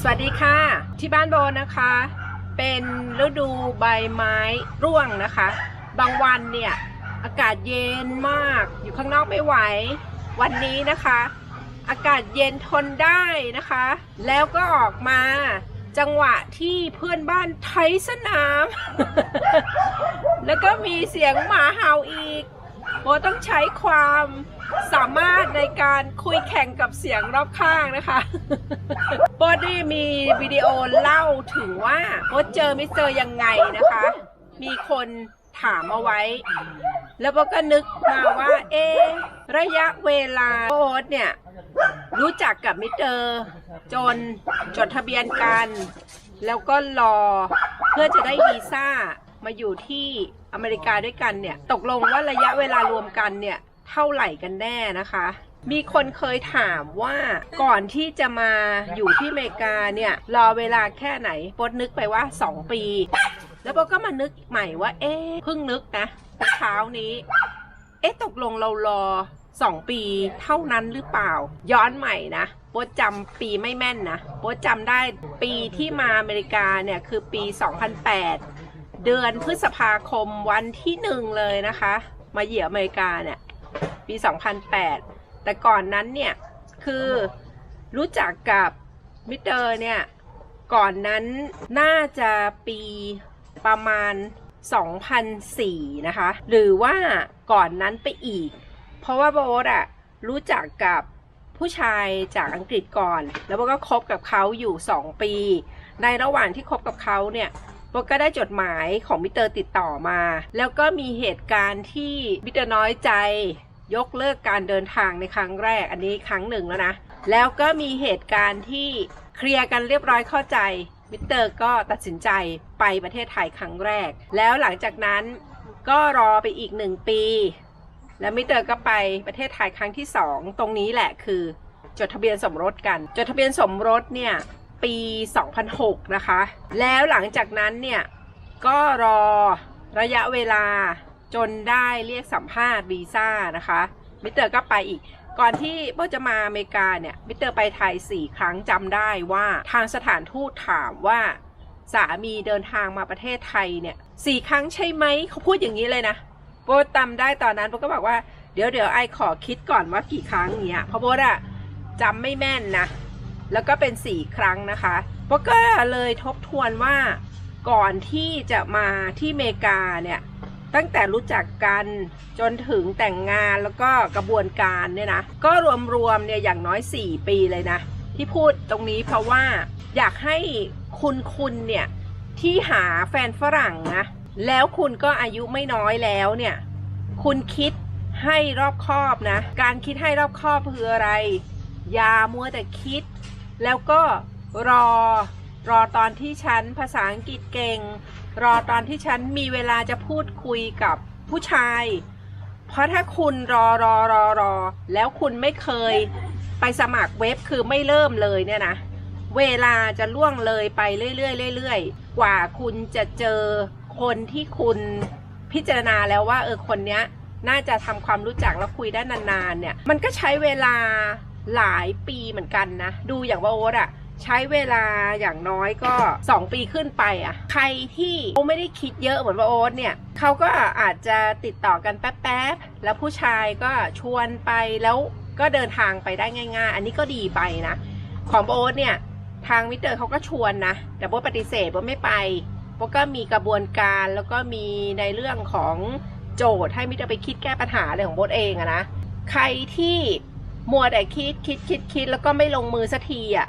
สวัสดีค่ะ ที่บ้านโบนะคะ เป็นฤดูใบไม้ร่วงนะคะ บางวันเนี่ย อากาศเย็นมากอยู่ข้างนอกไม่ไหว วันนี้นะคะ อากาศเย็นทนได้นะคะ แล้วก็ออกมาจังหวะที่เพื่อนบ้านไทยสนาม แล้วก็มีเสียงหมาเห่าอีก โบต้องใช้ความสามารถในการคุยแข่งกับเสียงรอบข้างนะคะโบได้มีวิดีโอเล่าถึงว่าโบเจอมิสเตอร์ยังไงนะคะ มีคนถามเอาไว้ แล้วโบก็นึกมาว่า เอะระยะเวลาโบเนี่ย รู้จักกับมิสเตอร์จนจดทะเบียนกัน แล้วก็รอเพื่อจะได้วีซ่า มาอยู่ที่อเมริกาด้วยกันเนี่ย ตกลงว่าระยะเวลารวมกันเนี่ย เท่าไหร่กันแน่นะคะ มีคนเคยถามว่าก่อนที่จะมาอยู่ที่อเมริกาเนี่ย รอเวลาแค่ไหนปดนึกไปว่า 2 ปี แล้วโบก็มานึกใหม่ว่า เอ๊ะเพิ่งนึกนะเช้านี้ เอ๊ะตกลงเรารอสองปีเท่านั้นหรือเปล่า ย้อนใหม่นะโบทจำปีไม่แม่นนะโบทจำได้ปีที่มาอเมริกาเนี่ย คือปี 2008 เดือนพฤษภาคมวันที่หนึ่งเลยนะคะ มาเหยียบอเมริกาเนี่ยปี 2008 แต่ก่อนนั้นเนี่ย คือรู้จักกับมิเตอร์เนี่ย ก่อนนั้นน่าจะปีประมาณ 2004 นะคะ หรือว่าก่อนนั้นไปอีก เพราะว่าโบทอะรู้จักกับผู้ชายจากอังกฤษก่อน แล้วโบก็คบกับเขาอยู่ 2 ปี ในระหว่างที่คบกับเขาเนี่ย โบก็ได้จดหมายของมิเตอร์ติดต่อมา แล้วก็มีเหตุการณ์ที่มิเตอร์น้อยใจ ยกเลิกการเดินทางในครั้งแรกอันนี้ครั้งหนึ่งแล้วนะ แล้วก็มีเหตุการณ์ที่เคลียร์กันเรียบร้อยเข้าใจมิเตอร์ก็ตัดสินใจไปประเทศไทยครั้งแรก แล้วหลังจากนั้นก็รอไปอีกหนึ่งปี แล้วมิเตอร์ก็ไปประเทศไทยครั้งที่สองตรงนี้แหละคือ จดทะเบียนสมรสกัน จดทะเบียนสมรสเนี่ย ปี 2006 นะคะ แล้วหลังจากนั้นเนี่ย ก็รอระยะเวลาจนได้เรียกสัมภาษณ์วีซ่านะคะ มิเตอร์ก็ไปอีก ก่อนที่โบจะมาอเมริกาเนี่ย มิเตอร์ไปไทย 4 ครั้งจำได้ว่าทางสถานทูตถามว่าสามีเดินทางมาประเทศไทยเนี่ยสี่ครั้งใช่ไหมเขาพูดอย่างนี้เลยนะโบจำได้ตอนนั้นโบก็บอกว่าเดี๋ยวเดี๋ยวไอขอคิดก่อนว่ากี่ครั้งเนี้ยเพราะโบอะจำไม่แม่นนะ แล้วก็เป็นสี่ครั้งนะคะโบก็เลยทบทวนว่าก่อนที่จะมาที่เมกาเนี่ยตั้งแต่รู้จักกันจนถึงแต่งงานแล้วก็กระบวนการเนี่ยนะก็รวมๆเนี่ยอย่างน้อย 4 ปีเลยนะ ที่พูดตรงนี้เพราะว่าอยากให้คุณคุณเนี่ยที่หาแฟนฝรั่งนะแล้วคุณก็อายุไม่น้อยแล้วเนี่ยคุณคิดให้รอบคอบนะ การคิดให้รอบคอบคืออะไร อย่ามัวแต่คิด แล้วก็รอรอตอนที่ฉันภาษาอังกฤษเก่ง รอตอนที่ฉันมีเวลาจะพูดคุยกับผู้ชาย เพราะถ้าคุณรอรอรอรอ แล้วคุณไม่เคยไปสมัครเว็บคือไม่เริ่มเลยเนี่ยนะ เวลาจะล่วงเลยไปเรื่อยๆเรื่อยๆ กว่าคุณจะเจอคนที่คุณพิจารณาแล้วว่าเออคนเนี้ยน่าจะทำความรู้จักแล้วคุยได้นานๆเนี่ย มันก็ใช้เวลา หลายปีเหมือนกันนะ ดูอย่างว่าโอ๊ตอะใช้เวลาอย่างน้อยก็ 2 ปีขึ้นไปอะใครที่เขาไม่ได้คิดเยอะเหมือนว่าโอ๊ตเนี่ยเขาก็อาจจะติดต่อกันแป๊บๆแล้วผู้ชายก็ชวนไปแล้วก็เดินทางไปได้ง่าย ๆ อันนี้ก็ดีไปนะ ของโอ๊ตเนี่ยทางมิเตอร์เขาก็ชวนนะ แต่โบ๊ทปฏิเสธโบ๊ทไม่ไปโบ๊ทก็มีกระบวนการแล้วก็มีในเรื่องของโจทย์ให้มิเตอร์ไปคิดแก้ปัญหาอะไรของโบ๊ทเองอะนะใครที่ มัวแต่คิดคิดคิดคิดแล้วก็ไม่ลงมือสักทีอะ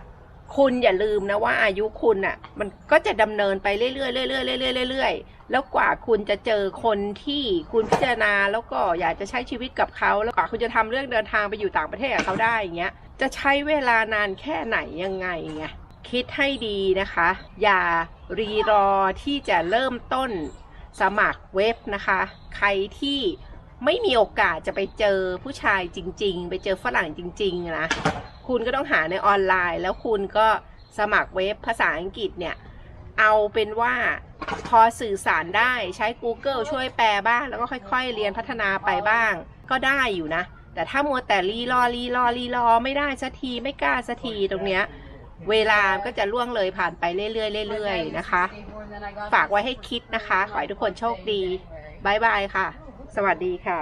คุณอย่าลืมนะว่าอายุคุณอะ มันก็จะดำเนินไปเรื่อยๆเรื่อยๆเรื่อยๆเรื่อยๆแล้วกว่าคุณจะเจอคนที่คุณพิจารณาแล้วก็อยากจะใช้ชีวิตกับเขาแล้วกว่าคุณจะทำเรื่องเดินทางไปอยู่ต่างประเทศกับเขาได้อย่างเงี้ยจะใช้เวลานานแค่ไหนยังไงไงคิดให้ดีนะคะ อย่ารีรอที่จะเริ่มต้นสมัครเว็บนะคะ ใครที่ ไม่มีโอกาสจะไปเจอผู้ชายจริง ๆ ไปเจอฝรั่งจริง ๆ นะ คุณก็ต้องหาในออนไลน์ แล้วคุณก็สมัครเว็บภาษาอังกฤษเนี่ย เอาเป็นว่าพอสื่อสารได้ใช้ Google ช่วยแปลบ้าง แล้วก็ค่อยๆ เรียนพัฒนาไปบ้าง ก็ได้อยู่นะ แต่ถ้ามัวแต่รีรอรีรอรีรอไม่ได้สักทีไม่กล้าสักทีตรงเนี้ยเวลาก็จะล่วงเลยผ่านไปเรื่อยๆเรื่อยๆนะคะ ฝากไว้ให้คิดนะคะ ขอให้ทุกคนโชคดีบายบายค่ะ สวัสดีค่ะ